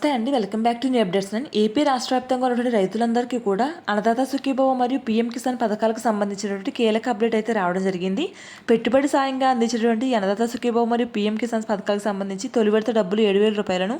podcast అండి. Welcome back to new updates నేను AP రాష్ట్ర వ్యాప్తంగా ఉన్నటువంటి రైతులందరికీ కూడా అన్నదాత సుఖీభవ మరియు పీఎం కిసాన్ పథకాలకు సంబంధించినటువంటి కీలక అప్డేట్ అయితే రావడం జరిగింది. పెట్టుబడి సాయంగా అందించినటువంటి అన్నదాత సుఖీభవ మరియు పీఎం కిసాన్ పథకాలకు సంబంధించి తొలి విడత డబ్బులు ఏడు వేల రూపాయలను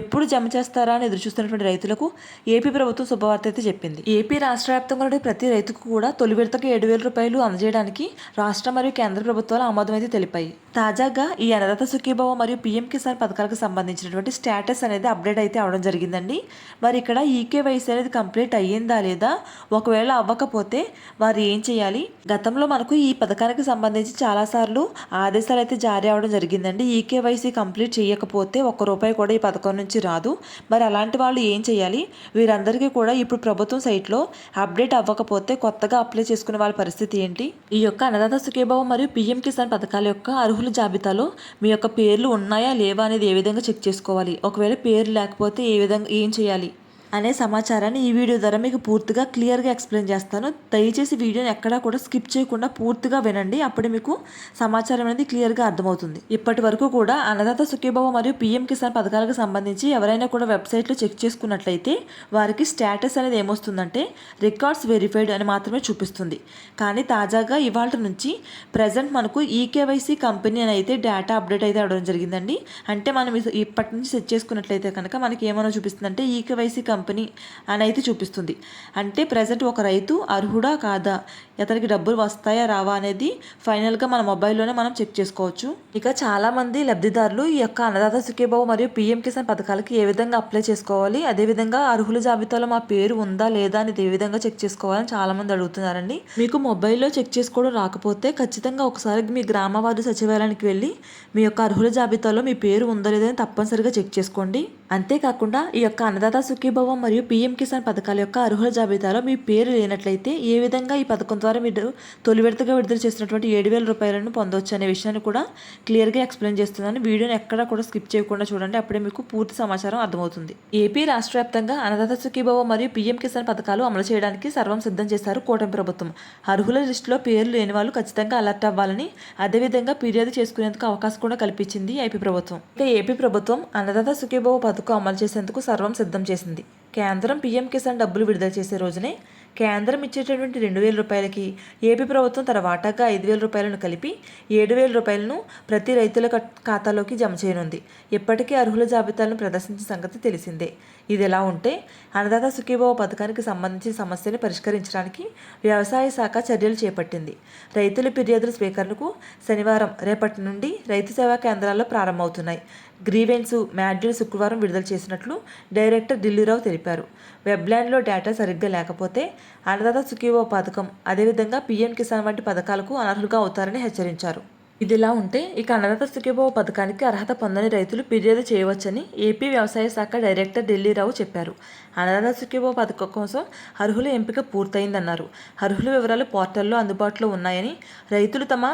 ఎప్పుడు జమ చేస్తారా అని ఎదురుచూస్తున్నటువంటి రైతులకు ఏపీ ప్రభుత్వం శుభవార్త అయితే చెప్పింది. ఏపీ రాష్ట్ర వ్యాప్తంగా ప్రతి రైతుకు కూడా తొలి విడతకు ఏడు వేల రూపాయలు అందజేయడానికి రాష్ట్ర మరియు కేంద్ర ప్రభుత్వాలు ఆమోదం అయితే తెలిపాయి. తాజాగా ఈ అన్నదాత సుఖీభవ మరియు పీఎం కిసాన్ పథకాలకు సంబంధించినటువంటి స్టేటస్ అనేది అప్డేట్ అయితే రావడం జరిగిందండి. మరి ఇక్కడ ఈకేవైసీ అనేది కంప్లీట్ అయ్యిందా లేదా? ఒకవేళ అవ్వకపోతే వారు ఏం చేయాలి? గతంలో మనకు ఈ పథకానికి సంబంధించి చాలాసార్లు ఆదేశాలు అయితే జారీ అవడం జరిగిందండి. ఈకేవైసీ కంప్లీట్ చేయకపోతే ఒక్క రూపాయి కూడా ఈ పథకం నుంచి రాదు. మరి అలాంటి వాళ్ళు ఏం చేయాలి? వీరందరికీ కూడా ఇప్పుడు ప్రభుత్వం సైట్లో అప్డేట్ అవ్వకపోతే కొత్తగా అప్లై చేసుకునే వాళ్ళ పరిస్థితి ఏంటి? ఈ యొక్క అన్నదాత సుఖీభావం మరియు పీఎం కిసాన్ పథకాల యొక్క అర్హుల జాబితాలో మీ యొక్క పేర్లు ఉన్నాయా లేవా అనేది ఏ విధంగా చెక్ చేసుకోవాలి? ఒకవేళ పేరు లేకపోతే ఏ విధంగా ఏం చేయాలి? అనే సమాచారాన్ని ఈ వీడియో ద్వారా మీకు పూర్తిగా క్లియర్గా ఎక్స్ప్లెయిన్ చేస్తాను. దయచేసి వీడియోని ఎక్కడా కూడా స్కిప్ చేయకుండా పూర్తిగా వినండి. అప్పుడు మీకు సమాచారం అనేది క్లియర్గా అర్థమవుతుంది. ఇప్పటి వరకు కూడా అన్నదాత సుఖీభావ మరియు పీఎం కిసాన్ పథకాలకు సంబంధించి ఎవరైనా కూడా వెబ్సైట్లో చెక్ చేసుకున్నట్లయితే వారికి స్టేటస్ అనేది ఏమొస్తుందంటే రికార్డ్స్ వెరిఫైడ్ అని మాత్రమే చూపిస్తుంది. కానీ తాజాగా ఇవాళ నుంచి ప్రజెంట్ మనకు ఈకేవైసీ కంపెనీ అని అయితే డేటా అప్డేట్ అయితే అవడం జరిగిందండి. అంటే మనం ఇప్పటి నుంచి సెట్ చేసుకున్నట్లయితే కనుక మనకి ఏమైనా చూపిస్తుందంటే ఈకేవైసీ కంపెనీ అని అయితే చూపిస్తుంది. అంటే ప్రజెంట్ ఒక రైతు అర్హుడా కాదా? అతనికి డబ్బులు వస్తాయా రావా అనేది ఫైనల్గా మన మొబైల్లోనే మనం చెక్ చేసుకోవచ్చు. ఇక చాలామంది లబ్ధిదారులు ఈ యొక్క అన్నదాత సుఖీబాబు మరియు పీఎం కిసాన్ పథకాలకి ఏ విధంగా అప్లై చేసుకోవాలి? అదేవిధంగా అర్హుల జాబితాలో మా పేరు ఉందా లేదా అనేది ఏ విధంగా చెక్ చేసుకోవాలని చాలామంది అడుగుతున్నారండి. మీకు మొబైల్లో చెక్ చేసుకోవడం రాకపోతే ఖచ్చితంగా ఒకసారి మీ గ్రామ వార్డు సచివాలయానికి వెళ్ళి మీ యొక్క అర్హుల జాబితాలో మీ పేరు ఉందా లేదా అని తప్పనిసరిగా చెక్ చేసుకోండి. అంతేకాకుండా ఈ యొక్క అన్నదాత సుఖీభవ మరియు పీఎం కిసాన్ పథకాల యొక్క అర్హుల జాబితాలో మీ పేరు లేనట్లయితే ఏ విధంగా ఈ పథకం ద్వారా మీరు తొలి విడతగా విడుదల చేసినటువంటి ఏడు వేల రూపాయలను పొందవచ్చు అనే విషయాన్ని కూడా క్లియర్గా ఎక్స్ప్లెయిన్ చేస్తున్నాను. వీడియోని ఎక్కడా కూడా స్కిప్ చేయకుండా చూడండి. అప్పుడే మీకు పూర్తి సమాచారం అర్థమవుతుంది. ఏపీ రాష్ట్ర వ్యాప్తంగా అన్నదాత సుఖీభవ మరియు పీఎం కిసాన్ పథకాలు అమలు చేయడానికి సర్వం సిద్ధం చేశారు కూటమి ప్రభుత్వం. అర్హుల లిస్టులో పేర్లు లేని వాళ్ళు ఖచ్చితంగా అలర్ట్ అవ్వాలని అదేవిధంగా ఫిర్యాదు చేసుకునేందుకు అవకాశం కూడా కల్పించింది ఏపీ ప్రభుత్వం. ఇక ఏపీ ప్రభుత్వం అన్నదాత సుఖీభవ పథకం అమలు చేసేందుకు సర్వం సిద్ధం చేసింది. కేంద్రం పీఎం కిసాన్ డబ్బులు విడుదల చేసే రోజునే కేంద్రం ఇచ్చేటటువంటి రెండు వేల రూపాయలకి ఏపీ ప్రభుత్వం తన వాటాగా ఐదు వేల రూపాయలను కలిపి ఏడు వేల రూపాయలను ప్రతి రైతుల ఖాతాలోకి జమ చేయనుంది. ఇప్పటికే అర్హుల జాబితాలను ప్రదర్శించిన సంగతి తెలిసిందే. ఇది ఎలా ఉంటే అన్నదాత సుఖీభావ పథకానికి సంబంధించిన సమస్యను పరిష్కరించడానికి వ్యవసాయ శాఖ చర్యలు చేపట్టింది. రైతుల ఫిర్యాదుల స్వీకరణకు శనివారం రేపటి నుండి రైతు సేవా కేంద్రాల్లో ప్రారంభమవుతున్నాయి. గ్రీవెన్స్ మాడ్యూల్ శుక్రవారం విడుదల చేసినట్లు డైరెక్టర్ ఢిల్లీరావు తెలిపారు. వెబ్లాండ్లో డేటా సరిగ్గా లేకపోతే అన్నదాత సుఖీవో పథకం అదేవిధంగా పీఎం కిసాన్ వంటి పథకాలకు అనర్హులుగా అవుతారని హెచ్చరించారు. ఇదిలా ఉంటే ఇక అన్నదాత సుఖీభావ పథకానికి అర్హత పొందని రైతులు ఫిర్యాదు చేయవచ్చని ఏపీ వ్యవసాయ శాఖ డైరెక్టర్ ఢిల్లీరావు చెప్పారు. అన్నదాత సుఖీభావ పథకం కోసం అర్హుల ఎంపిక పూర్తయిందన్నారు. అర్హుల వివరాలు పోర్టల్లో అందుబాటులో ఉన్నాయని రైతులు తమ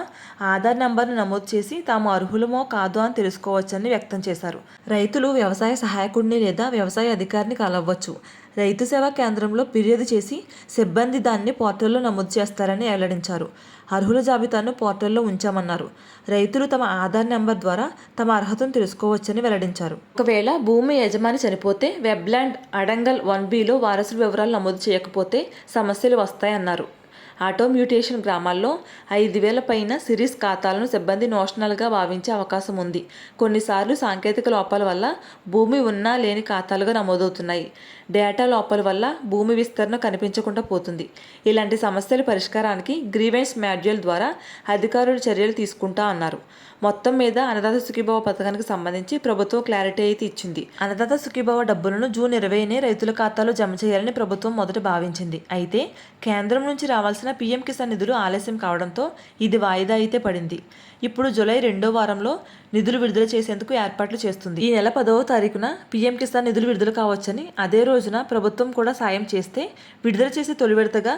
ఆధార్ నంబర్ను నమోదు చేసి తాము అర్హులమో కాదో అని తెలుసుకోవచ్చని వ్యక్తం చేశారు. రైతులు వ్యవసాయ సహాయకుడిని లేదా వ్యవసాయ అధికారిని కలవచ్చు రైతు సేవా కేంద్రంలో ఫిర్యాదు చేసి సిబ్బంది దాన్ని పోర్టల్లో నమోదు చేస్తారని వెల్లడించారు. అర్హుల జాబితాను పోర్టల్లో ఉంచామన్నారు. రైతులు తమ ఆధార్ నెంబర్ ద్వారా తమ అర్హతను తెలుసుకోవచ్చని వెల్లడించారు. ఒకవేళ భూమి యజమాని చనిపోతే వెబ్లాండ్ అడంగల్ వన్ బిలో వారసుల వివరాలు నమోదు చేయకపోతే సమస్యలు వస్తాయన్నారు. ఆటో మ్యూటేషన్ గ్రామాల్లో ఐదు వేల పైన సిరీస్ ఖాతాలను సిబ్బంది నోషనల్గా భావించే అవకాశం ఉంది. కొన్నిసార్లు సాంకేతిక లోపాల వల్ల భూమి ఉన్నా లేని ఖాతాలుగా నమోదవుతున్నాయి. డేటా లోపాల వల్ల భూమి విస్తరణ కనిపించకుండా పోతుంది. ఇలాంటి సమస్యల పరిష్కారానికి గ్రీవెన్స్ మాడ్యూల్ ద్వారా అధికారులు చర్యలు తీసుకుంటా అన్నారు. మొత్తం మీద అన్నదాత సుఖీభావ పథకానికి సంబంధించి ప్రభుత్వం క్లారిటీ అయితే ఇచ్చింది. అన్నదాత సుఖీభావ డబ్బులను జూన్ ఇరవైనే రైతుల ఖాతాలో జమ చేయాలని ప్రభుత్వం మొదట భావించింది. అయితే కేంద్రం నుంచి రావాల్సిన పీఎం కిసాన్ నిధులు ఆలస్యం కావడంతో ఇది వాయిదా అయితే పడింది. ఇప్పుడు జూలై రెండో వారంలో నిధులు విడుదల చేసేందుకు ఏర్పాట్లు చేస్తుంది. ఈ నెల పదవ తారీఖున పీఎం కిసాన్ నిధులు విడుదల కావచ్చని అదే రోజున ప్రభుత్వం కూడా సాయం చేస్తే విడుదల చేసే తొలి విడతగా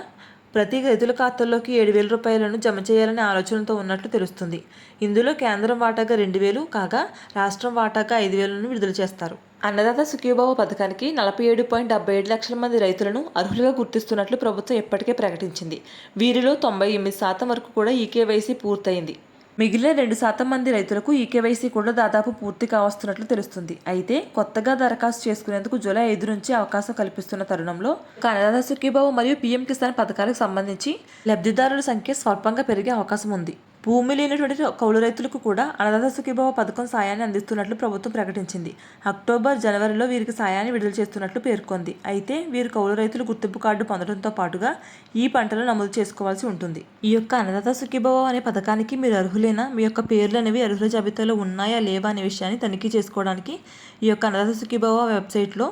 ప్రతి రైతుల ఖాతాల్లోకి ఏడు వేల రూపాయలను జమ చేయాలనే ఆలోచనతో ఉన్నట్లు తెలుస్తుంది. ఇందులో కేంద్రం వాటాగా రెండు వేలు కాగా రాష్ట్రం వాటాగా ఐదు వేలను విడుదల చేస్తారు. అన్నదాత సుఖీభావ పథకానికి నలభై ఏడు పాయింట్ డెబ్బై ఏడు లక్షల మంది రైతులను అర్హులుగా గుర్తిస్తున్నట్లు ప్రభుత్వం ఇప్పటికే ప్రకటించింది. వీరిలో తొంభై ఎనిమిది శాతం వరకు కూడా ఈ కేవైసీ పూర్తయింది. మిగిలిన రెండు శాతం మంది రైతులకు ఈ కేవైసీ కూడా దాదాపు పూర్తి కావస్తున్నట్లు తెలుస్తుంది. అయితే కొత్తగా దరఖాస్తు చేసుకునేందుకు జూలై ఐదు నుంచి అవకాశం కల్పిస్తున్న తరుణంలో కన్నదాత సుఖీబాబు మరియు పీఎం కిసాన్ పథకాలకు సంబంధించి లబ్ధిదారుల సంఖ్య స్వల్పంగా పెరిగే అవకాశం ఉంది. భూమి లేనటువంటి కౌలు రైతులకు కూడా అన్నదాత సుఖీభావ పథకం సాయాన్ని అందిస్తున్నట్లు ప్రభుత్వం ప్రకటించింది. అక్టోబర్ జనవరిలో వీరికి సాయాన్ని విడుదల చేస్తున్నట్లు పేర్కొంది. అయితే వీరు కౌలు రైతులు గుర్తింపు కార్డు పొందడంతో పాటుగా ఈ పంటలు నమోదు చేసుకోవాల్సి ఉంటుంది. ఈ యొక్క అన్నదాత సుఖీభావ అనే పథకానికి మీరు అర్హులేనా? మీ యొక్క పేర్లు అనేవి అర్హుల జాబితాలో ఉన్నాయా? లేవా? అనే విషయాన్ని తనిఖీ చేసుకోవడానికి ఈ యొక్క అన్నదాత సుఖీభావ వెబ్సైట్లో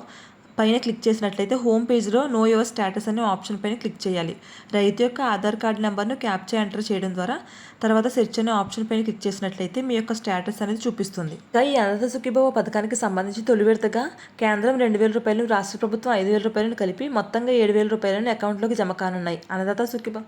పైన క్లిక్ చేసినట్లయితే హోమ్ పేజ్లో నో యువర్ స్టేటస్ అనే ఆప్షన్ పైన క్లిక్ చేయాలి. రైతు యొక్క ఆధార్ కార్డు నెంబర్ను క్యాప్చర్ ఎంటర్ చేయడం ద్వారా తర్వాత సెర్చ్ అనే ఆప్షన్ పైన క్లిక్ చేసినట్లయితే మీ యొక్క స్టేటస్ అనేది చూపిస్తుంది. ఇంకా ఈ అనంత సుఖీభావ పథకానికి సంబంధించి తొలి విడతగా కేంద్రం రెండు వేల రూపాయలు రాష్ట్ర ప్రభుత్వం ఐదు వేల రూపాయలను కలిపి మొత్తంగా ఏడు వేల రూపాయలను అకౌంట్లోకి జమ కానున్నాయి. అన్నదాత సుఖీభావ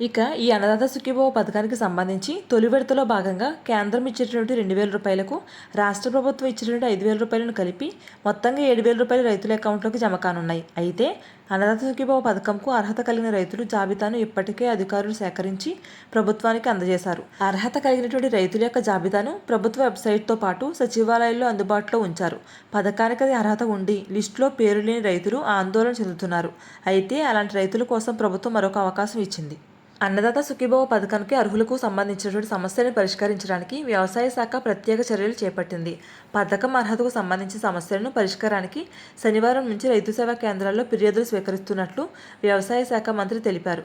ఇక ఈ అన్నదాత సుఖీభవ పథకానికి సంబంధించి తొలి విడతలో భాగంగా కేంద్రం ఇచ్చేటువంటి రెండు వేల రూపాయలకు రాష్ట్ర ప్రభుత్వం ఇచ్చినటువంటి ఐదు వేల రూపాయలను కలిపి మొత్తంగా ఏడు వేల రూపాయలు రైతుల అకౌంట్లోకి జమ కానున్నాయి. అయితే అన్నదాత సుఖీభవ పథకంకు అర్హత కలిగిన రైతులు జాబితాను ఇప్పటికే అధికారులు సేకరించి ప్రభుత్వానికి అందజేశారు. అర్హత కలిగినటువంటి రైతుల యొక్క జాబితాను ప్రభుత్వ వెబ్సైట్తో పాటు సచివాలయాల్లో అందుబాటులో ఉంచారు. పథకానికి అర్హత ఉండి లిస్టులో పేరు లేని రైతులు ఆందోళన చెందుతున్నారు. అయితే అలాంటి రైతుల కోసం ప్రభుత్వం మరొక అవకాశం ఇచ్చింది. అన్నదాత సుఖీభవ పథకానికి అర్హులకు సంబంధించినటువంటి సమస్యలను పరిష్కరించడానికి వ్యవసాయ శాఖ ప్రత్యేక చర్యలు చేపట్టింది. పథకం అర్హతకు సంబంధించిన సమస్యలను పరిష్కారానికి శనివారం నుంచి రైతు సేవా కేంద్రాల్లో ఫిర్యాదులు స్వీకరిస్తున్నట్లు వ్యవసాయ శాఖ మంత్రి తెలిపారు.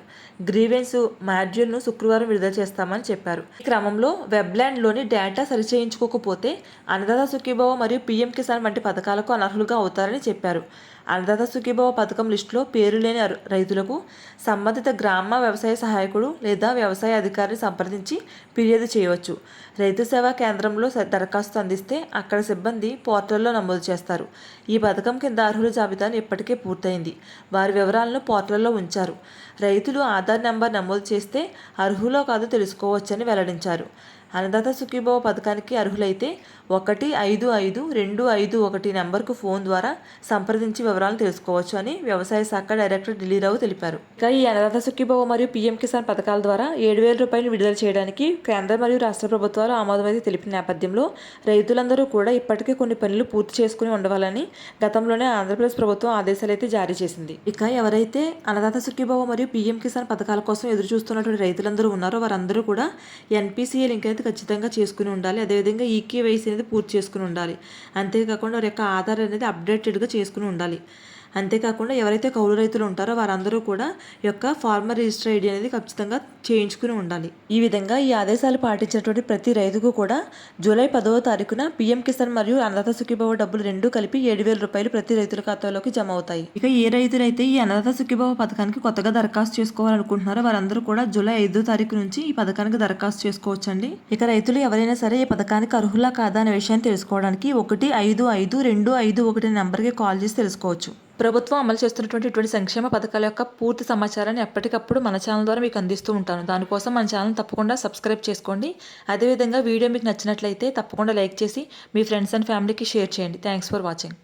గ్రీవెన్స్ మాడ్యూల్ను శుక్రవారం విడుదల చేస్తామని చెప్పారు. ఈ క్రమంలో వెబ్లాండ్లోని డేటా సరిచేయించుకోకపోతే అన్నదాత సుఖీభవ మరియు పీఎం కిసాన్ వంటి పథకాలకు అనర్హులుగా అవుతారని చెప్పారు. అన్నదాత సుఖీభవ పథకం లిస్టులో పేరు లేని రైతులకు సంబంధిత గ్రామ వ్యవసాయ సహాయకుడు లేదా వ్యవసాయ అధికారిని సంప్రదించి ఫిర్యాదు చేయవచ్చు. రైతు సేవా కేంద్రంలో దరఖాస్తు అందిస్తే అక్కడ సిబ్బంది పోర్టల్లో నమోదు చేస్తారు. ఈ పథకం కింద అర్హుల జాబితాను ఇప్పటికే పూర్తయింది. వారి వివరాలను పోర్టల్లో ఉంచారు. రైతులు ఆధార్ నెంబర్ నమోదు చేస్తే అర్హులో కాదో తెలుసుకోవచ్చని వెల్లడించారు. అన్నదాత సుఖీభవ పథకానికి అర్హులైతే ఒకటి ఐదు ఐదు రెండు ఐదు ఒకటి నెంబర్కు ఫోన్ ద్వారా సంప్రదించి వివరాలు తెలుసుకోవచ్చు అని వ్యవసాయ శాఖ డైరెక్టర్ ఢిల్లీరావు తెలిపారు. ఇక ఈ అన్నదాత సుఖీభవ మరియు పీఎం కిసాన్ పథకాల ద్వారా ఏడు వేల రూపాయలు విడుదల చేయడానికి కేంద్ర మరియు రాష్ట్ర ప్రభుత్వాలు ఆమోదమైతే తెలిపిన నేపథ్యంలో రైతులందరూ కూడా ఇప్పటికే కొన్ని పనులు పూర్తి చేసుకుని ఉండవాలని గతంలోనే ఆంధ్రప్రదేశ్ ప్రభుత్వం ఆదేశాలు అయితే జారీ చేసింది. ఇక ఎవరైతే అన్నదాత సుఖీభవ మరియు పీఎం కిసాన్ పథకాల కోసం ఎదురు చూస్తున్నటువంటి రైతులందరూ ఉన్నారో వారందరూ కూడా ఎన్పీసీఏ లింక్ అయితే ఖచ్చితంగా చేసుకుని ఉండాలి. అదేవిధంగా ఈకేవైసీ అనేది పూర్తి చేసుకుని ఉండాలి. అంతేకాకుండా వారి యొక్క ఆధార్ అనేది అప్డేటెడ్గా చేసుకుని ఉండాలి. అంతేకాకుండా ఎవరైతే కౌలు రైతులు ఉంటారో వారందరూ కూడా యొక్క ఫార్మర్ రిజిస్టర్ ఐడి అనేది ఖచ్చితంగా చేయించుకుని ఉండాలి. ఈ విధంగా ఈ ఆదేశాలు పాటించినటువంటి ప్రతి రైతుకు కూడా జూలై పదవ తారీఖున పీఎం కిసాన్ మరియు అన్నదాత సుఖీభావ డబ్బులు రెండు కలిపి ఏడు వేల రూపాయలు ప్రతి రైతుల ఖాతాలోకి జమ అవుతాయి. ఇక ఏ రైతులైతే ఈ అన్నదాత సుఖీభావ పథకానికి కొత్తగా దరఖాస్తు చేసుకోవాలనుకుంటున్నారో వారందరూ కూడా జూలై ఐదో తారీఖు నుంచి ఈ పథకానికి దరఖాస్తు చేసుకోవచ్చండి. ఇక రైతులు ఎవరైనా సరే ఈ పథకానికి అర్హులా కాదా అనే విషయాన్ని తెలుసుకోవడానికి ఒకటి ఐదు ఐదు రెండు ఐదు ఒకటి నెంబర్కి కాల్ చేసి తెలుసుకోవచ్చు. ప్రభుత్వం అమలు చేస్తున్నటువంటి ఇటువంటి సంక్షేమ పథకాల యొక్క పూర్తి సమాచారాన్ని ఎప్పటికప్పుడు మన ఛానల్ ద్వారా మీకు అందిస్తూ ఉంటాను. దానికోసం మన ఛానల్ తప్పకుండా సబ్స్క్రైబ్ చేసుకోండి. అదేవిధంగా వీడియో మీకు నచ్చినట్లయితే తప్పకుండా లైక్ చేసి మీ ఫ్రెండ్స్ అండ్ ఫ్యామిలీకి షేర్ చేయండి. Thanks for watching.